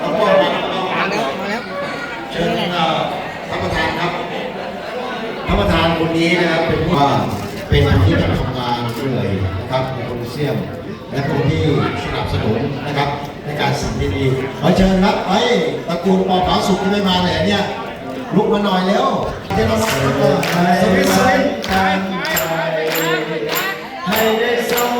เอาพ่อมาแล้วมาแล้วเชิญท่านประธานครับท่านประธานคนนี้นะครับเป็นว่าเป็นคนที่ทำงานเหนื่อยนะครับในโคลิเซียม และคนที่สนับสนุนนะครับ ในการสิ่งที่ดีขอเชิญครับไอ้ตระกูลปอผาสุกที่ไม่มาเลยเนี่ยลุกมาหน่อยเร็วที่เราต้องสวิตสวิตให้ได้สม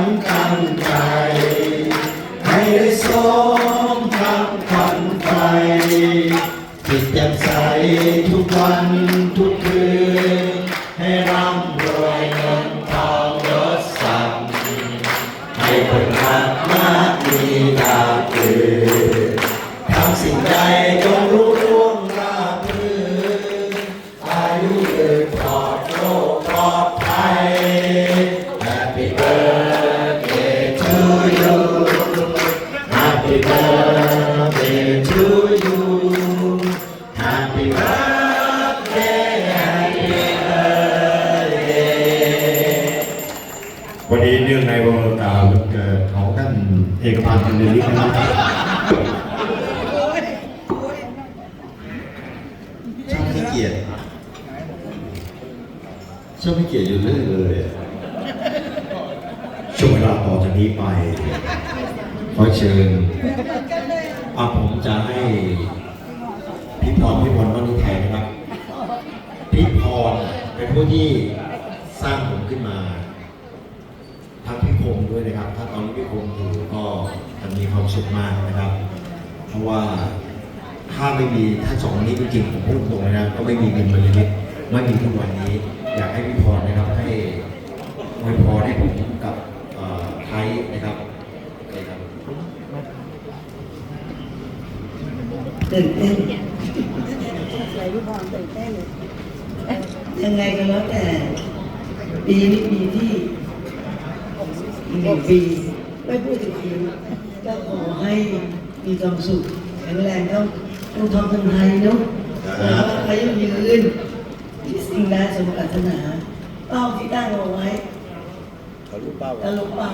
ห อกพันธ์บรรลือฤทธิ์นะครับช่างให้เกียรติช่างให้เกียรติอยู่เรื่อยเลยช่วงเวลาต่อจากนี้ไป ขอเชิญอาผมจะให้พี่พรพี่พรบ้านนุไทยนะครับพี่พรเป็นผู้ที่สร้างผมขึ้นมา ทั้งพี่พงษ์ด้วยนะครับ ถ้าตอนนี้พี่พงษ์อยู่ก็จะมีความ สุขมากนะครับ เพราะว่าถ้าไม่มีถ้าสองนี้จริงผมพูดตรงเลยนะก็ไม่มีบินบรรลือฤทธิ์ไม่มีทุกวันนี้ อยากให้พี่พรนะครับให้อวยพรให้ผมกับไทยนะครับนะครับตื่นเต้นยังไงก็แล้วแต่ปีนี้ปีที่หนึ่งปีไม่พูดถึงอายุ ก็ขอให้มีความสุขแข็งแรงต้องต้องทำคนไทยเนาะแล้วก็อายุยืนที่สิ่งใดสมปรารถนา เป้าที่ตั้งเอาไว้ทะลุเป้าทะลุเป้า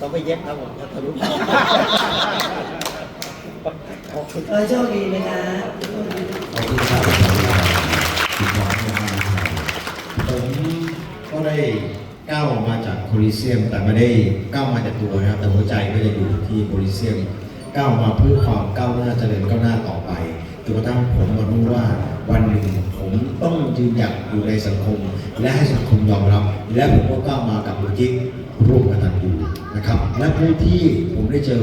ต้องไปเย็บครับผมถ้าทะลุเป้าขอให้โชคดีนะคะขอบคุณครับคุณหมอผมก็ได้ ก้าวออกมาจากโคลิเซียม แต่ไม่ได้ก้าวมาจากตัวนะครับ แต่หัวใจก็จะอยู่ที่โคลิเซียมก้าวมาเพื่อความก้าวหน้าเจริญก้าวหน้าต่อไปจนกระทั่งผมมารู้ว่าวันหนึ่งผมต้องยืนหยัดอยู่ในสังคม และให้สังคมยอมรับ และผมก็ก้าวมากับมูลที่ร่วมกันตันอยู่นะครับ และผู้ที่ผมได้เจอ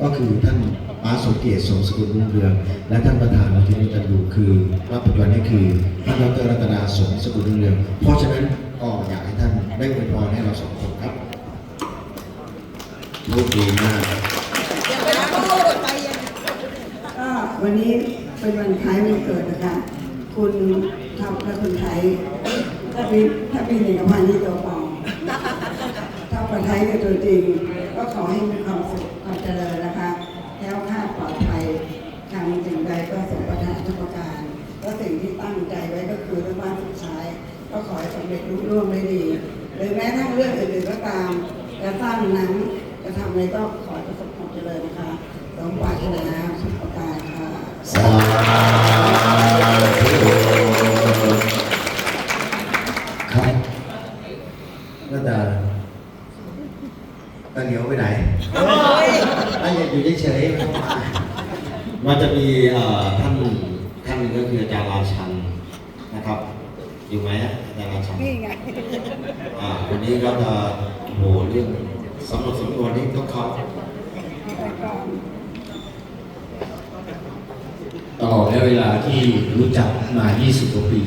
ก็คือท่านป้าสมเกียรติสมสกุลรุ่งเรืองและท่านประธานมูลที่ร่วมกันอยู่คือรับปัจจุบันนี้คือท่านดรรัตนาสมสกุลรุ่งเรืองเพราะฉะนั้นก็อยากให้ ได้อวยพรให้เราสองคนครับพูดดีมากก็วันนี้เป็นวันคล้ายวันเกิดนะคะ คุณทำกับคนไทยถ้าพี่ถ้าพี่เอกพันธ์นี่ตัวปลอมถ้าคนไทยคือตัวจริง ก็ขอให้มีความสุขความเจริญนะคะแล้วคลาปลอดภัยทำสิ่งใดก็สมปรารถนาทุกประการก็สิ่งที่ตั้งใจไว้ก็คือเรื่องบ้านสุดท้าย ก็ขอให้สำเร็จรุ่ร่วงได้ดี หรือแม้ทั้งเรื่องอื่นๆก็ตามจะสร้างหนังจะทำอะไรก็ขอให้ประสบความเจริญนะคะสมปรารถนาทุกประการค่ะสาธุครับน่าจะตะเหลียวไปไหนถ้าอยู่เฉยๆไม่ต้องมามันจะมีเอ่อท่านท่านหนึงก็คืออาจารย์ราชันนะครับ อยู่ไหมฮะอาดาราชายนี่ไงอ่าวันนี้ก็จะโอ้โหเรื่องสำรวจสำนวนนี้ต้องเขาไปก่อนตลอดระยะเวลาที่รู้จักมา 20 กว่าปี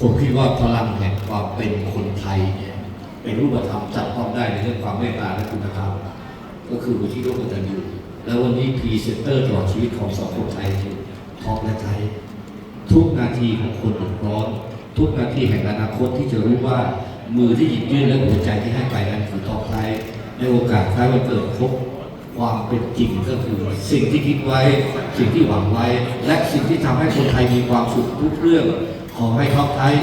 ผมคิดว่าพลังแห่งความเป็นคนไทยเนี่ยเป็นรูปธรรมจับต้องได้ในเรื่องความเมตตาและคุณธรรมก็คือวุฒิร่วมกันอยู่แล้ววันนี้พรีเซนเตอร์ตลอดชีวิตของสองคนไทยคือท็อปและไทย ทุกนาทีของคนเดือดร้อน ทุกนาทีแห่งอนาคตที่จะรู้ว่ามือที่หยิบยื่นและหัวใจที่ให้ไปนั้นคือท็อปไทยในโอกาสคล้ายวันเกิดครบความเป็นจริงก็คือ สิ่งที่คิดไว้ สิ่งที่หวังไว้ และสิ่งที่ทำให้คนไทยมีความสุขทุกเรื่องขอให้ท็อปไทย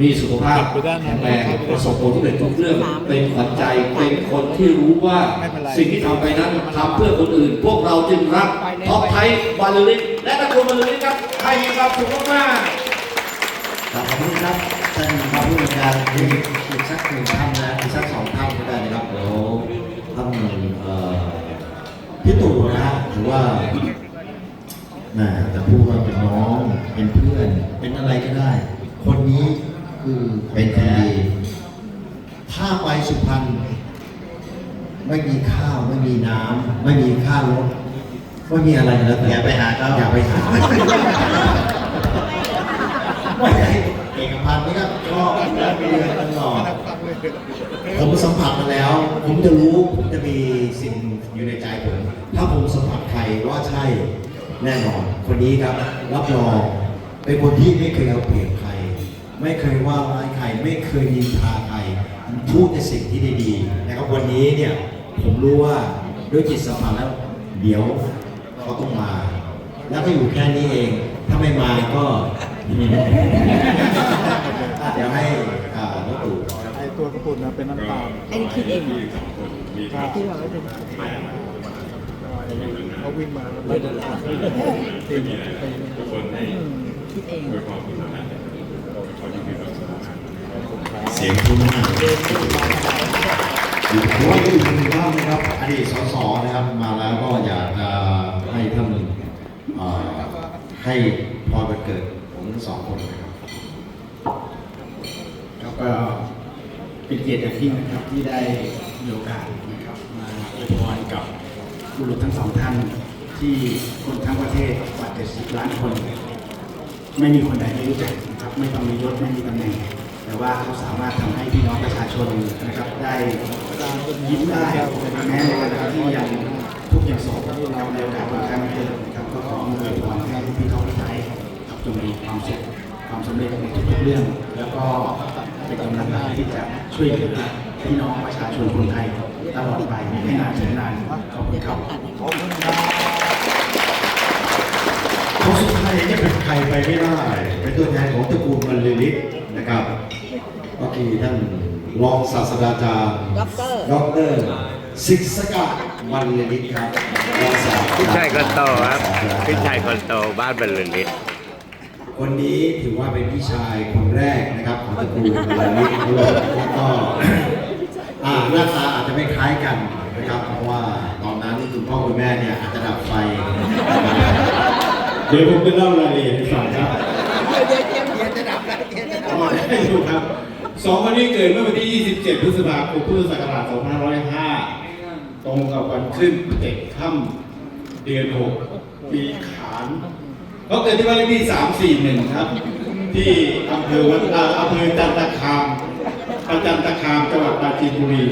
มีสุขภาพแข็งแรงประสบผลสำเร็จทุกเรื่องเป็นขวัญใจเป็นคนที่รู้ว่าสิ่งที่ทำไปนั้นทำเพื่อคนอื่น พวกเราจึงรักท็อปไทยบาลูลิกและตระกูลบาลูลิกครับให้มีความสุขมากๆขอบคุณครับท่านผู้บริการอีกอีกสักหนึ่งท่านนะอีกสักสองท่านก็ได้นะครับเดี๋ยวท่านเอ่อพี่ตู่นะฮะหรือว่าแหม่จะพูดว่าเป็นน้องเป็นเพื่อน เป็นอะไรก็ได้ คนนี้ คือเป็นคนดีถ้าไปสุพรรณไม่มีข้าวไม่มีน้ำไม่มีค่ารถไม่มีอะไรแล้วแต่อย่าไปหาเขาอย่าไปหาไม่ใช่เอกพันธ์นี่ก็ชอบและมีเรื่องตลอดผมสัมผัสมาแล้ว ผมจะรู้ผมจะมีสิ่งอยู่ในใจผมถ้าผมสัมผัสใครว่าใช่แน่นอน คนนี้ครับรับรองเป็นคนที่ไม่เคยเอาเปรียบใคร ไม่เคยว่าร้ายใครไม่เคยนินทาใครพูดแต่สิ่งที่ดีๆนะครับวันนี้เนี่ยผมรู้ว่าด้วยจิตสัมผัสแล้วเดี๋ยวเขาต้องมา แล้วก็อยู่แค่นี้เอง ถ้าไม่มาก็อะเดี๋ยวให้อ่าน้องตู่ไอตัวกระปุกนะเป็นน้ำตาลไอ้นี่คิดเองเหรอที่เราไม่เป็นเขาวิ่งมาแล้วไม่ได้ตีตีคิดเอง เสียงคุ้นมากอยู่ผมว่าอยู่ในบ้านนะครับอดีตสสนะครับมาแล้วก็อยากจะให้ท่านเอ่อให้พรวันเกิดผมทั้งสองคนนะครับครับก็เป็นเกียรติอย่างยิ่งนะครับที่ได้มีโอกาสนะครับมาอวยพรกับบุรุษทั้งสองท่านที่คนทั้งประเทศกว่า70ล้านคน ไม่มีคนใดไม่รู้จักนะครับไม่ต้องมียศไม่มีตำแหน่ง แต่ว่าเขาสามารถทำให้พี่น้องประชาชนนะครับได้ยิ้มได้แม้ในเวลาที่ยังทุกข์ยังโศกเราในโอกาสวันคล้ายวันเกิดนะครับก็ขออวยพรให้พี่น้องประชาชนครับจงมีความสุขความสำเร็จในทุกๆเรื่อง แล้วก็เป็นกำลังใจที่จะช่วยเหลือพี่น้องประชาชนคนไทยตลอดไปไม่นานถึงนานขอบคุณครับเพราสุดท้ายเนี่ยเป็นใครไปไม่ได้เป็นตัวแทนของตระกูลมันเลลิตนะครับ ก็คือท่านรองศาสตราจารย์ด็อกเตอร์ดอกเตอร์ศิษกะมันเลลิตครับรองศาสตราจารย์พี่ชายคนโตครับพี่ชายคนโตบ้านบรรลือฤทธิ์คนนี้ถือว่าเป็นพี่ชายคนแรกนะครับของตระกูลมันเลลิตด้วยแล้วก็อ่าหน้าตาอาจจะไม่คล้ายกันนะครับ เพราะว่าตอนนั้นคุณพ่อคุณแม่เนี่ยอาจจะดับไฟ เดี๋ยวผมจะเล่ารายละเอียดให้ฟังครับอ๋อได้ดูครับ สองวันนี้เกิดเมื่อวันที่ 27 พฤษภาคม พุทธศักราช 2505 ตรงกับวันขึ้นเจ็ดค่ำเดือน 6 ปีขานเขาเกิดที่บ้านเลขที่ 341 ครับ ที่อำเภอวัดอาอำเภอจันตคามประจันตคาม จังหวัดปราจีนบุรี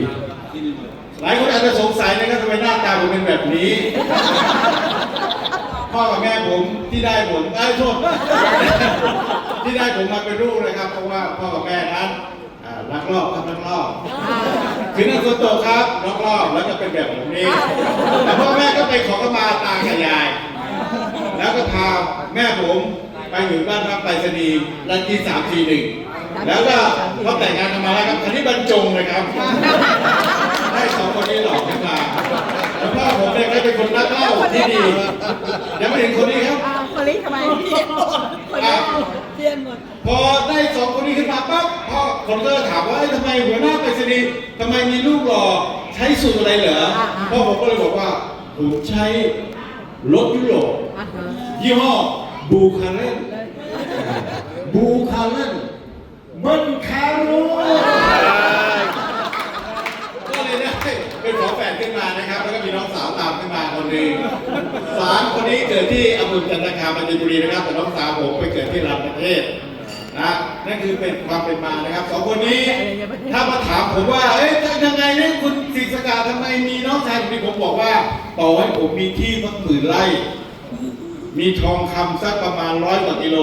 หลายคนอาจจะสงสัยนะครับทำไมหน้าตาผมเป็นแบบนี้ พ่อกับแม่ผมที่ได้ผมไอ้โทษที่ได้ผมมาเป็นลูกนะครับ เพราะว่าพ่อกับแม่นั้น อ่ารักรอบครับรักรอบคือนั่นส่วนตัวครับรักรอบแล้วก็เป็นแบบผมนี้แต่พ่อแม่ก็ไปขอขมาตากับยาย แล้วก็พาแม่ผมไปอยู่บ้านพักไปรษณีย์รันที่สามทีหนึ่งแล้วก็เขาแต่งงานกันมาแล้วครับอันนี้บรรจงเลยครับให้สองคนนี้หลอกขึ้นมาแล้วพ่อผมเนี่ยก็เป็นคนรักเหล้าที่ดียังไม่ถึงคนนี้ครับ คนนี้ทำไมเพี้ยนหมดคนนี้เพี้ยนหมดพอได้สองคนนี้ขึ้นมาปั๊บพ่อคนก็ถามว่าเอ้ยทำไมหัวหน้าไปรษณีย์ทำไมมีลูกหล่อใช้สูตรอะไรเหรออ่าๆพ่อผมก็เลยบอกว่าผมใช้รถยุโรปอะฮะยี่ห้อบูคาร์เรนบูคาร์เลนเบิ้ลคารุ ก็เลยได้ เป็นฝาแฝดขึ้นมานะครับ แล้วก็มีน้องสาวตามขึ้นมาคนหนึ่งสามคนนี้เกิดที่อบุญจันทคามปัญจุรีนะครับ แต่น้องสาวผมไปเกิดที่รามประเทศนะนั่นคือเป็นความเป็นมานะครับสองคนนี้ถ้ามาถามผมว่าเอ้ยยังไงเนี่ยคุณศิษกาทำไมมีน้องชายคนนี้ผมบอกว่าต่อให้ผมมีที่สักหมื่นไร่มีทองคำสักประมาณร้อยกว่ากิโล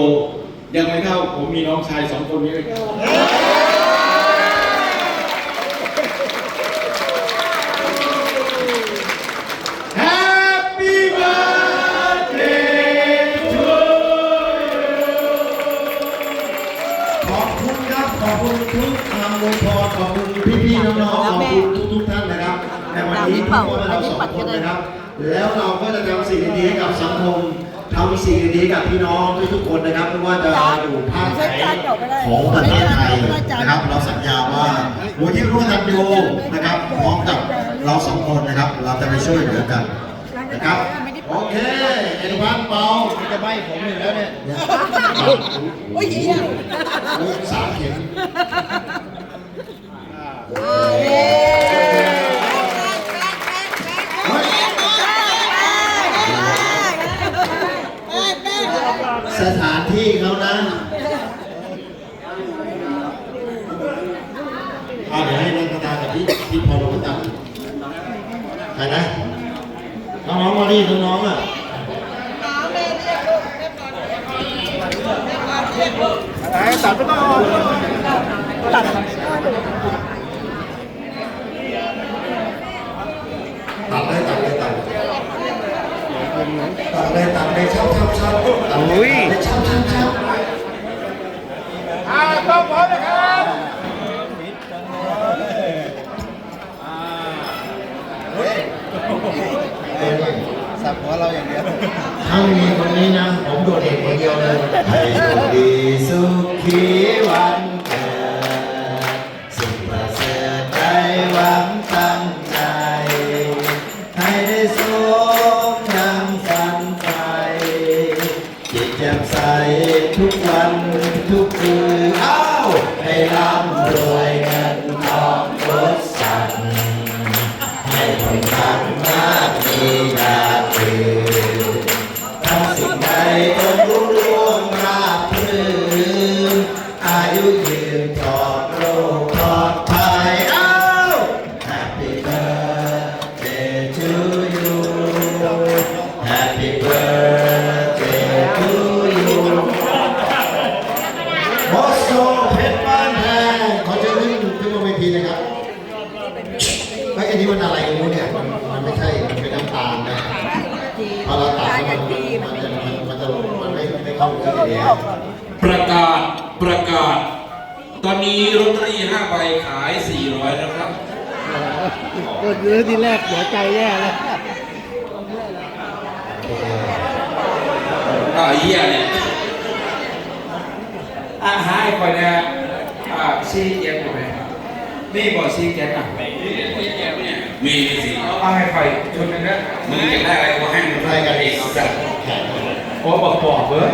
ยังไม่เท่าผมมีน้องชายสองคนนี้เลย ครับขอบคุณทุกคำอวยพรขอบคุณพี่ๆน้องๆขอบคุณทุกๆท่านนะครับในวันนี้ทุกคนเราสองคนนะครับ แล้วเราก็จะทำสิ่งดีๆให้กับสังคมทำสิ่งดีๆให้กับพี่น้องทุกๆคนนะครับไม่ว่าจะอยู่ภาคไหนของประเทศไทยนะครับเราสัญญาว่ามูลที่ร่วมกันดูนะครับพร้อมกับเราสองคนนะครับ เราจะไปช่วยเหลือกันนะครับโอเค เอ็นวันเปาจะใบผมอยู่แล้วเนี่ยโอ้ยเหี้ยสามเข็มเย้สถานที่เขานะเอาเดี๋ยวให้นักกระดากับพี่พี่พอลงตัดใครนะน้องๆมาดิน้องๆอะ ตัดไม่ต้องตัดตัดเลยตัดเลยตัดตัดเลยตัดเลยชับชับชับตัดเลยชับชับชับอ่าต้องพร้อมนะครับสับหัวเราอย่างเดียวถ้ามีคนนี้นะ ผมโดดเด่นคนเดียวเลย ให้ร่ำรวย มันไม่ไม่เข้าที่เดียวประกาศประกาศ ตอนนี้ลอตเตอรี่5ใบขาย 400แล้วครับก็เยอะทีแรกเสียใจแย่เลยอ่าเยี่ยเนี่ยอาหารก่อนนะอ่าซีเจ็ดอยู่ไหมนี่บอกซีเจ็ดอะมีสิเอาให้ใครชนกันนะมึงอยากได้อะไรก็ให้มึงใครกันเองเอาแบบแข่งกันเลยโอ้บอกบอกเว้ย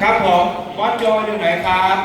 ครับผมบอสโจอยู่ไหนครับ